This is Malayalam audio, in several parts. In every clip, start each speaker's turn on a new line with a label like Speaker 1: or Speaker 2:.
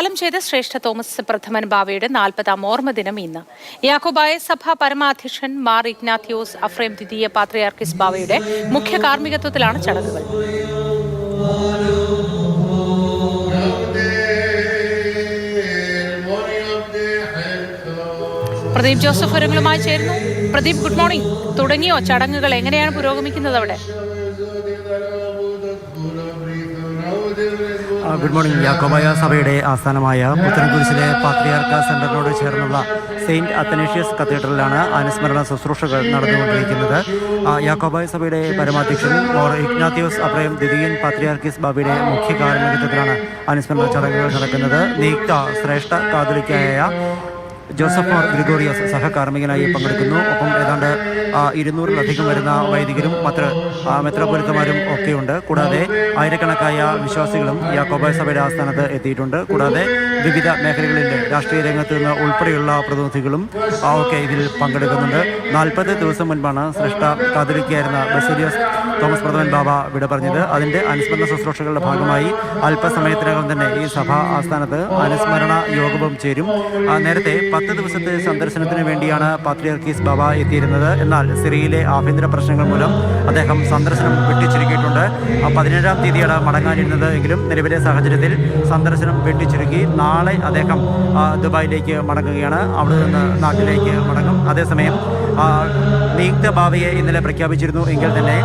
Speaker 1: കാലം ചെയ്ത ശ്രേഷ്ഠ തോമസ് പ്രഥമൻ ബാവയുടെ നാൽപ്പതാം ഓർമ്മ ദിനം ഇന്ന്. യാക്കോബായ സഭ പരമാധ്യക്ഷൻ മാർ ഇഗ്നാത്യോസ് അഫ്രേം ദ്വിതീയ പാത്രിയാർക്കിസ് ബാവയുടെ മുഖ്യ കാർമ്മികത്വത്തിലാണ് ചടങ്ങുകൾ. പ്രദീപ് ജോസഫ് ഒരുങ്ങളുമായി ചേരുന്നു. പ്രദീപ് ഗുഡ് മോർണിംഗ് തുടങ്ങിയോ? ചടങ്ങുകൾ എങ്ങനെയാണ് പുരോഗമിക്കുന്നത് അവിടെ?
Speaker 2: Good morning. യാക്കോബായ സഭയുടെ ആസ്ഥാനമായ പുത്തൻകുരിശിലെ പാത്രിയാർക്ക സെന്ററിനോട് ചേർന്നുള്ള സെയിന്റ് അത്തനേഷ്യസ് കത്തീഡ്രലിലാണ് അനുസ്മരണ ശുശ്രൂഷകൾ നടന്നുകൊണ്ടിരിക്കുന്നത്. യാക്കോബായ സഭയുടെ പരമാധ്യക്ഷൻ മോർ ഇഗ്നാത്യോസ് അബ്രയം ദ്വിതീയൻ പാത്രിയാർക്കിസ് ബാബയുടെ മുഖ്യ കാർമ്മികത്വത്തിലാണ് അനുസ്മരണ ചടങ്ങുകൾ നടക്കുന്നത്. നീക്ത ശ്രേഷ്ഠ കാതലിക്കായ ജോസഫ് ഗ്രിഗോറിയസ് സഹകാർമ്മികനായി പങ്കെടുക്കുന്നു. ഒപ്പം ഏതാണ്ട് ഇരുന്നൂറിലധികം വരുന്ന വൈദികരും മറ്റ് മെത്രപൊരുത്തമാരും ഒക്കെയുണ്ട്. കൂടാതെ ആയിരക്കണക്കായ വിശ്വാസികളും യാക്കോബായ സഭയുടെ ആസ്ഥാനത്ത് എത്തിയിട്ടുണ്ട്. കൂടാതെ വിവിധ മേഖലകളിലെ രാഷ്ട്രീയ രംഗത്ത് നിന്ന് ഉൾപ്പെടെയുള്ള പ്രതിനിധികളും ഒക്കെ ഇതിൽ പങ്കെടുക്കുന്നുണ്ട്. നാൽപ്പത് ദിവസം മുൻപാണ് ശ്രേഷ്ഠ കാതലിക്കായിരുന്ന ബസേലിയസ് തോമസ് പ്രഥമൻ ബാബ വിട പറഞ്ഞത്. അതിന്റെ അനുസ്മരണ ശുശ്രൂഷകളുടെ ഭാഗമായി അല്പസമയത്തിനകം തന്നെ ഈ സഭ ആസ്ഥാനത്ത് അനുസ്മരണ യോഗവും ചേരും. നേരത്തെ പത്ത് ദിവസത്തെ സന്ദർശനത്തിന് വേണ്ടിയാണ് പാത്രിയർക്കീസ് ബാബ എത്തിയിരുന്നത്. എന്നാൽ സിറിയയിലെ ആഭ്യന്തര പ്രശ്നങ്ങൾ മൂലം അദ്ദേഹം സന്ദർശനം വെട്ടിച്ചുരുക്കിയിട്ടുണ്ട് പതിനേഴാം തീയതിയാണ് മടങ്ങാനിരുന്നത് എങ്കിലും നിലവിലെ സാഹചര്യത്തിൽ സന്ദർശനം വെട്ടിച്ചുരുക്കി നാളെ അദ്ദേഹം ദുബായിലേക്ക് മടങ്ങുകയാണ്. അവിടെ നിന്ന് നാട്ടിലേക്ക് മടങ്ങും. അതേസമയം നിയുക്ത ഭാവിയെ ഇന്നലെ പ്രഖ്യാപിച്ചിരുന്നു. എങ്കിൽ തന്നെ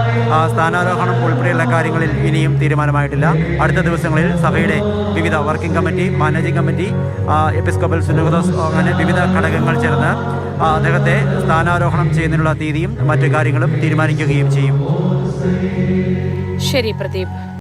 Speaker 2: സ്ഥാനാരോഹണം ഉൾപ്പെടെയുള്ള കാര്യങ്ങളിൽ ഇനിയും തീരുമാനമായിട്ടില്ല. അടുത്ത ദിവസങ്ങളിൽ സഭയുടെ വിവിധ working committee managing committee episcopal സുനോദോസ് അങ്ങനെ വിവിധ ഘടകങ്ങൾ ചേർന്ന് അദ്ദേഹത്തെ സ്ഥാനാരോഹണം ചെയ്യുന്നതിനുള്ള തീയതിയും മറ്റു കാര്യങ്ങളും തീരുമാനിക്കുകയും ചെയ്യും.
Speaker 1: ശരി പ്രദീപ്.